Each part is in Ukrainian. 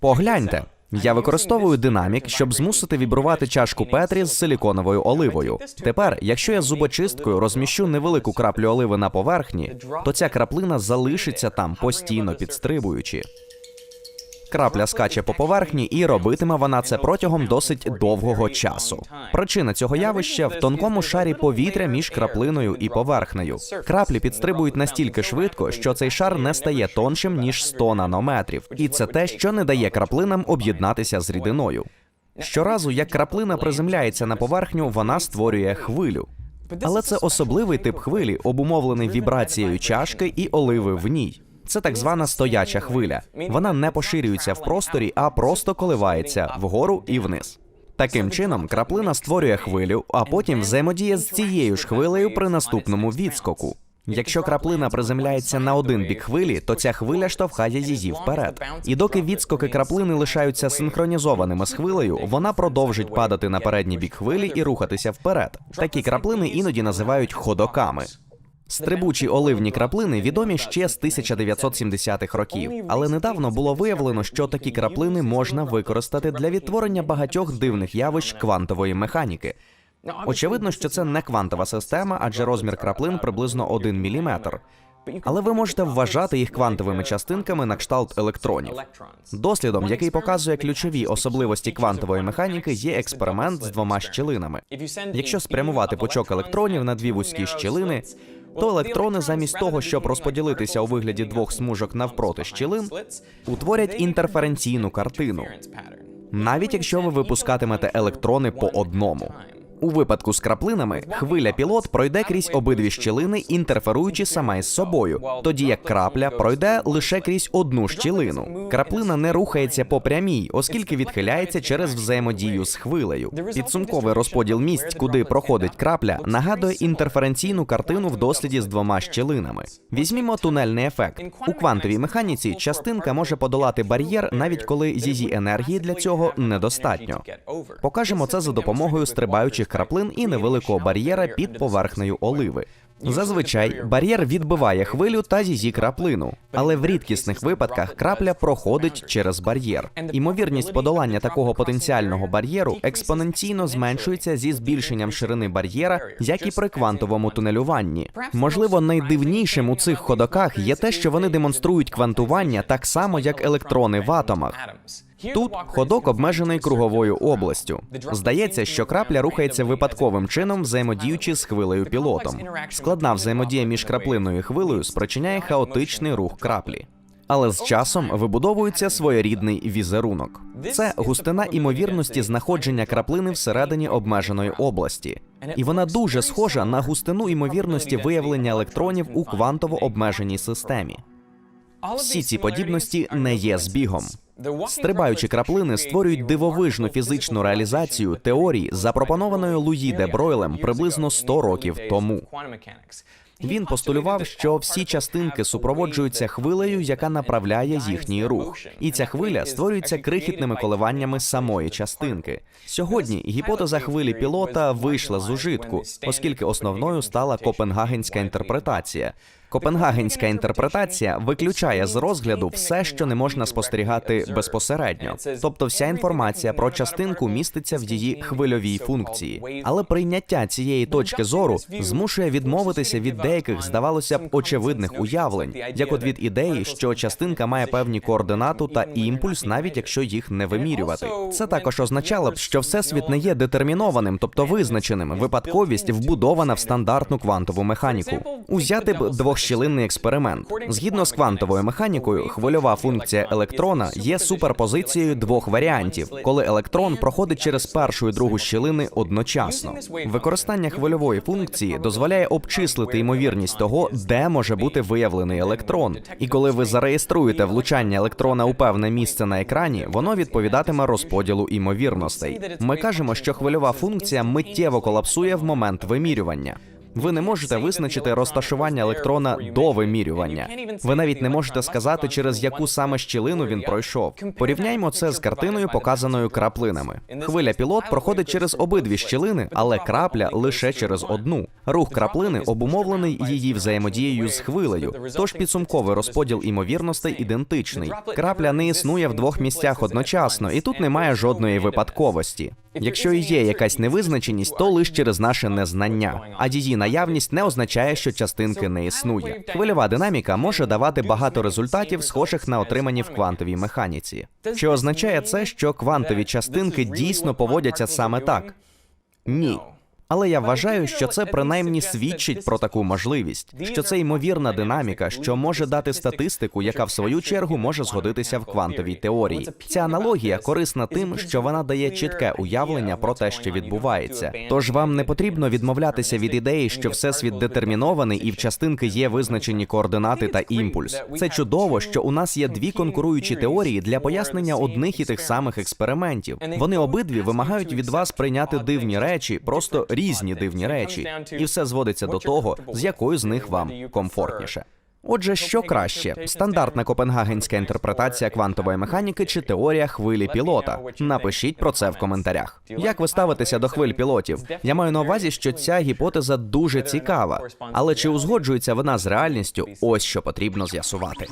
Погляньте. Я використовую динамік, щоб змусити вібрувати чашку Петрі з силіконовою оливою. Тепер, якщо я зубочисткою розміщу невелику краплю оливи на поверхні, то ця краплина залишиться там постійно підстрибуючи. Крапля скаче по поверхні, і робитиме вона це протягом досить довгого часу. Причина цього явища в тонкому шарі повітря між краплиною і поверхнею. Краплі підстрибують настільки швидко, що цей шар не стає тоншим ніж 100 нанометрів, і це те, що не дає краплинам об'єднатися з рідиною. Щоразу, як краплина приземляється на поверхню, вона створює хвилю. Але це особливий тип хвилі, обумовлений вібрацією чашки і оливи в ній. Це так звана стояча хвиля. Вона не поширюється в просторі, а просто коливається вгору і вниз. Таким чином, краплина створює хвилю, а потім взаємодіє з цією ж хвилею при наступному відскоку. Якщо краплина приземляється на один бік хвилі, то ця хвиля штовхає її вперед. І доки відскоки краплини лишаються синхронізованими з хвилею, вона продовжить падати на передній бік хвилі і рухатися вперед. Такі краплини іноді називають ходоками. Стрибучі оливні краплини відомі ще з 1970-х років, але недавно було виявлено, що такі краплини можна використати для відтворення багатьох дивних явищ квантової механіки. Очевидно, що це не квантова система, адже розмір краплин приблизно 1 мм. Але ви можете вважати їх квантовими частинками на кшталт електронів. Дослідом, який показує ключові особливості квантової механіки, є експеримент з двома щілинами. Якщо спрямувати пучок електронів на дві вузькі щілини, то електрони, замість того, щоб розподілитися у вигляді двох смужок навпроти щілин, утворять інтерференційну картину, навіть якщо ви випускатимете електрони по одному. У випадку з краплинами хвиля пілот пройде крізь обидві щілини, інтерферуючи сама із собою, тоді як крапля пройде лише крізь одну щілину. Краплина не рухається по прямій, оскільки відхиляється через взаємодію з хвилею. Підсумковий розподіл місць, куди проходить крапля, нагадує інтерференційну картину в досліді з двома щілинами. Візьмімо тунельний ефект. У квантовій механіці частинка може подолати бар'єр, навіть коли її енергії для цього недостатньо. Покажемо це за допомогою стрибаючих краплин і невеликого бар'єра під поверхнею оливи. Зазвичай бар'єр відбиває хвилю та її краплину, але в рідкісних випадках крапля проходить через бар'єр. Імовірність подолання такого потенціального бар'єру експоненційно зменшується зі збільшенням ширини бар'єра, як і при квантовому тунелюванні. Можливо, найдивнішим у цих ходоках є те, що вони демонструють квантування так само, як електрони в атомах. Тут ходок обмежений круговою областю. Здається, що крапля рухається випадковим чином, взаємодіючи з хвилею пілотом. Складна взаємодія між краплиною і хвилею спричиняє хаотичний рух краплі. Але з часом вибудовується своєрідний візерунок. Це густина імовірності знаходження краплини всередині обмеженої області, і вона дуже схожа на густину імовірності виявлення електронів у квантово обмеженій системі. Всі ці подібності не є збігом. Стрибаючі краплини створюють дивовижну фізичну реалізацію теорії, запропонованої Луї де Бройлем приблизно 100 років тому. Він постулював, що всі частинки супроводжуються хвилею, яка направляє їхній рух, і ця хвиля створюється крихітними коливаннями самої частинки. Сьогодні гіпотеза хвилі пілота вийшла з ужитку, оскільки основною стала копенгагенська інтерпретація. Копенгагенська інтерпретація виключає з розгляду все, що не можна спостерігати безпосередньо, тобто вся інформація про частинку міститься в її хвильовій функції. Але прийняття цієї точки зору змушує відмовитися від деяких, здавалося б, очевидних уявлень, як от від ідеї, що частинка має певні координату та імпульс, навіть якщо їх не вимірювати. Це також означало б, що всесвіт не є детермінованим, тобто визначеним. Випадковість вбудована в стандартну квантову механіку. Узяти б двохщілинний експеримент. Згідно з квантовою механікою, хвильова функція електрона є суперпозицією двох варіантів, коли електрон проходить через першу і другу щілини одночасно. Використання хвильової функції дозволяє обчислити ймовірність того, де може бути виявлений електрон. І коли ви зареєструєте влучання електрона у певне місце на екрані, воно відповідатиме розподілу імовірностей. Ми кажемо, що хвильова функція миттєво колапсує в момент вимірювання. Ви не можете визначити розташування електрона до вимірювання. Ви навіть не можете сказати, через яку саме щілину він пройшов. Порівняймо це з картиною, показаною краплинами. Хвиля пілот проходить через обидві щілини, але крапля лише через одну. Рух краплини обумовлений її взаємодією з хвилею. Тож підсумковий розподіл імовірностей ідентичний. Крапля не існує в двох місцях одночасно, і тут немає жодної випадковості. Якщо і є якась невизначеність, то лише через наше незнання, а її наявність не означає, що частинки не існує. Хвильова динаміка може давати багато результатів, схожих на отримані в квантовій механіці. Чи означає це, що квантові частинки дійсно поводяться саме так? Ні. Але я вважаю, що це принаймні свідчить про таку можливість, що це ймовірна динаміка, що може дати статистику, яка в свою чергу може згодитися в квантовій теорії. Ця аналогія корисна тим, що вона дає чітке уявлення про те, що відбувається. Тож вам не потрібно відмовлятися від ідеї, що всесвіт детермінований і в частинки є визначені координати та імпульс. Це чудово, що у нас є дві конкуруючі теорії для пояснення одних і тих самих експериментів. Вони обидві вимагають від вас прийняти дивні речі, просто різні дивні речі, і все зводиться до того, з якою з них вам комфортніше. Отже, що краще: стандартна копенгагенська інтерпретація квантової механіки чи теорія хвилі пілота? Напишіть про це в коментарях. Як ви ставитеся до хвиль пілотів? Я маю на увазі, що ця гіпотеза дуже цікава, але чи узгоджується вона з реальністю? Ось що потрібно з'ясувати.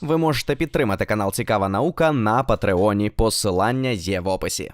Ви можете підтримати канал Цікава наука на Патреоні. Посилання є в описі.